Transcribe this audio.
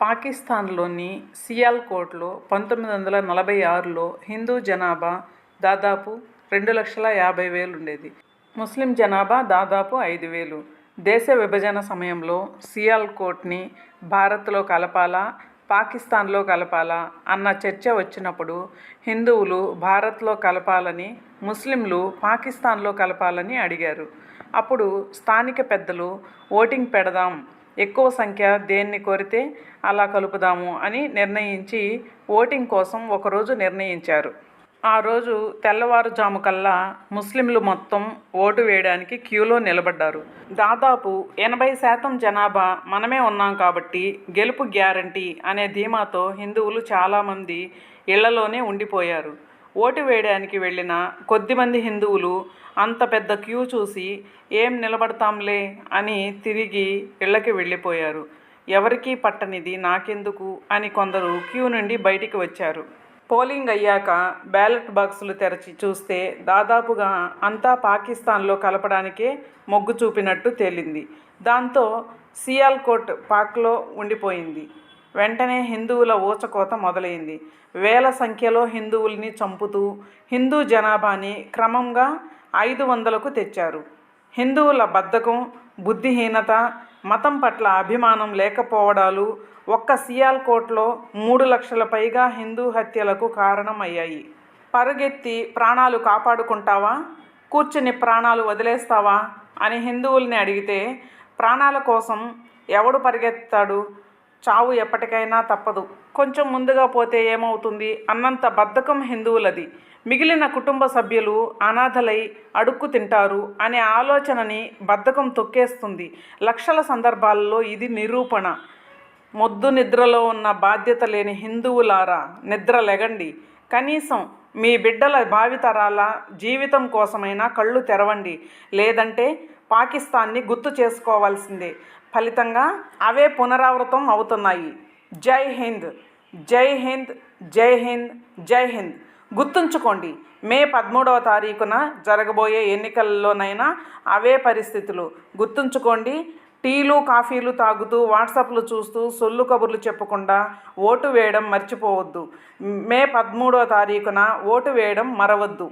పాకిస్తాన్లోని సియాల్కోట్లో పంతొమ్మిది వందల నలభై ఆరులో హిందూ జనాభా దాదాపు రెండు లక్షల యాభై వేలు ఉండేది. ముస్లిం జనాభా దాదాపు ఐదు వేలు. దేశ విభజన సమయంలో సియాల్కోట్ని భారత్లో కలపాలా పాకిస్తాన్లో కలపాలా అన్న చర్చ వచ్చినప్పుడు హిందువులు భారత్లో కలపాలని ముస్లింలు పాకిస్తాన్లో కలపాలని అడిగారు. అప్పుడు స్థానిక పెద్దలు ఓటింగ్ పెడదాం ఎక్కువ సంఖ్య దేన్ని కోరితే అలా కలుపుదాము అని నిర్ణయించి ఓటింగ్ కోసం ఒకరోజు నిర్ణయించారు. ఆ రోజు తెల్లవారుజాము కల్లా ముస్లింలు మొత్తం ఓటు వేయడానికి క్యూలో నిలబడ్డారు. దాదాపు ఎనభై శాతం జనాభా మనమే ఉన్నాం కాబట్టి గెలుపు గ్యారంటీ అనే ధీమాతో హిందువులు చాలామంది ఇళ్ళలోనే ఉండిపోయారు. ఓటు వేయడానికి వెళ్ళిన కొద్దిమంది హిందువులు అంత పెద్ద క్యూ చూసి ఏం నిలబడతాంలే అని తిరిగి ఇళ్ళకి వెళ్ళిపోయారు. ఎవరికీ పట్టనిది నాకెందుకు అని కొందరు క్యూ నుండి బయటికి వచ్చారు. పోలింగ్ అయ్యాక బ్యాలెట్ బాక్సులు తెరచి చూస్తే దాదాపుగా అంతా పాకిస్తాన్లో కలపడానికే మొగ్గు చూపినట్టు తేలింది. దాంతో సియాల్కోట్ పాక్లో ఉండిపోయింది. వెంటనే హిందువుల ఊచకోత మొదలైంది. వేల సంఖ్యలో హిందువుల్ని చంపుతూ హిందూ జనాభాని క్రమంగా ఐదు వందలకు తెచ్చారు. హిందువుల బద్ధకం బుద్ధిహీనత మతం పట్ల అభిమానం లేకపోవడాలు ఒక్క సియాల్కోట్లో మూడు లక్షల పైగా హిందూ హత్యలకు కారణమయ్యాయి. పరుగెత్తి ప్రాణాలు కాపాడుకుంటావా? కూర్చుని ప్రాణాలు వదిలేస్తావా? అని హిందువుల్ని అడిగితే ప్రాణాల కోసం ఎవడు పరిగెత్తాడు? చావు ఎప్పటికైనా తప్పదు. కొంచెం ముందుగా పోతే ఏమవుతుంది? అన్నంత బద్ధకం హిందువులది. మిగిలిన కుటుంబ సభ్యులు అనాథలై అడుక్కు తింటారు అనే ఆలోచనని బద్ధకం తొక్కేస్తుంది. లక్షల సందర్భాల్లో ఇది నిరూపణ. మొద్దు నిద్రలో ఉన్న బాధ్యత లేని హిందువులారా నిద్ర లెగండి. కనీసం మీ బిడ్డల భావితరాల జీవితం కోసమైనా కళ్ళు తెరవండి. లేదంటే పాకిస్తాన్ని గుర్తు చేసుకోవాల్సిందే. ఫలితంగా అవే పునరావృతం అవుతున్నాయి. జై హింద్ జై హింద్ జై హింద్ జై హింద్. గుర్తుంచుకోండి మే పదమూడవ తారీఖున జరగబోయే ఎన్నికల్లోనైనా అవే పరిస్థితులు. గుర్తుంచుకోండి టీలు కాఫీలు తాగుతూ వాట్సాప్లు చూస్తూ సొల్లు కబుర్లు చెప్పకుండా ఓటు వేయడం మర్చిపోవద్దు. మే పదమూడవ తారీఖున ఓటు వేయడం మరవద్దు.